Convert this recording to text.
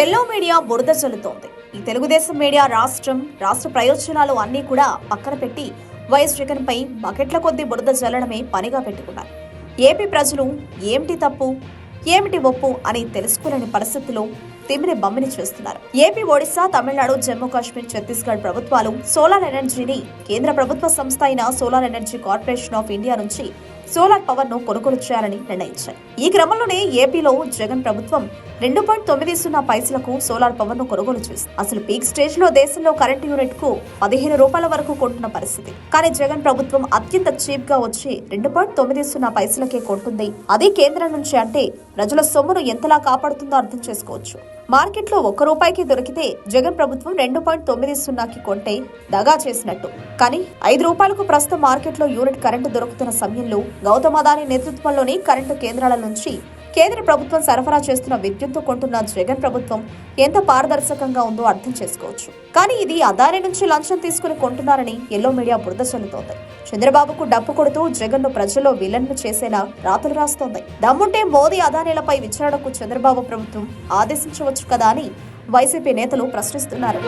Yellow media బురద చల్లుతోంది ఈ Telugu Desam media రాష్ట్రం రాష్ట్ర ప్రయోజనాలు అన్నీ కూడా పక్కన పెట్టి వైఎస్ జగన్ పై బకెట్ల కొద్దీ బురద చల్లడమే పనిగా పెట్టుకున్నారు. ఏపీ ప్రజలు ఏమిటి తప్పు ఏమిటి ఒప్పు అని తెలుసుకోలేని పరిస్థితిలో తిమిరి బమ్మిని చేస్తున్నారు. ఏపీ ఒడిశా తమిళనాడు జమ్మూ కాశ్మీర్ ఛత్తీస్గఢ్ ప్రభుత్వాలు సోలార్ ఎనర్జీని కేంద్ర ప్రభుత్వ సంస్థ అయిన solar energy corporation of India నుంచి సోలార్ పవర్ను కొనుగోలు చేయాలని నిర్ణయించారు. ఈ క్రమంలోనే ఏపీలో జగన్ ప్రభుత్వం రెండు పాయింట్ తొమ్మిది సున్నా పైసలకు సోలార్ పవర్ను కొనుగోలు చేసింది. అసలు పీక్ స్టేజ్లో దేశంలో కరెంట్ యూనిట్కు పదిహేను రూపాయల వరకు కొంటున్న పరిస్థితి. కానీ జగన్ ప్రభుత్వం అత్యంత చీప్గా వచ్చి రెండు పాయింట్ తొమ్మిది సున్నా పైసలకే కొంటుంది అదే కేంద్రం నుంచి అంటే ప్రజల సొమ్మును ఎంతలా కాపాడుతుందో అర్థం చేసుకోవచ్చు. మార్కెట్లో ఒక్క రూపాయికి దొరికితే జగన్ ప్రభుత్వం రెండు పాయింట్ తొమ్మిది సున్నాకి కొంటే దగా చేసినట్టు. కానీ ఐదు రూపాయలకు ప్రస్తుతం మార్కెట్లో యూనిట్ కరెంటు దొరుకుతున్న సమయంలో గౌతమ్ అదాని నేతృత్వంలోని కరెంటు కేంద్రాల నుంచి కేంద్ర ప్రభుత్వం సరఫరా చేస్తున్న విద్యుత్తు కొంటున్న జగన్ ప్రభుత్వం ఎంత పారదర్శకంగా ఉందో అర్థం చేసుకోవచ్చు. కానీ ఇది అదాని నుంచి లంచం తీసుకుని కొంటున్నారని ఎల్లో మీడియా బురద చల్లుతోంది. చంద్రబాబుకు డప్పు కొడుతూ జగన్ను ప్రజల్లో విలన్ను చేసేలా రాతలు రాస్తోంది. దమ్ముంటే మోదీ అదానీలపై విచారణకు చంద్రబాబు ప్రభుత్వం ఆదేశించవచ్చు కదా అని వైసీపీ నేతలు ప్రశ్నిస్తున్నారు.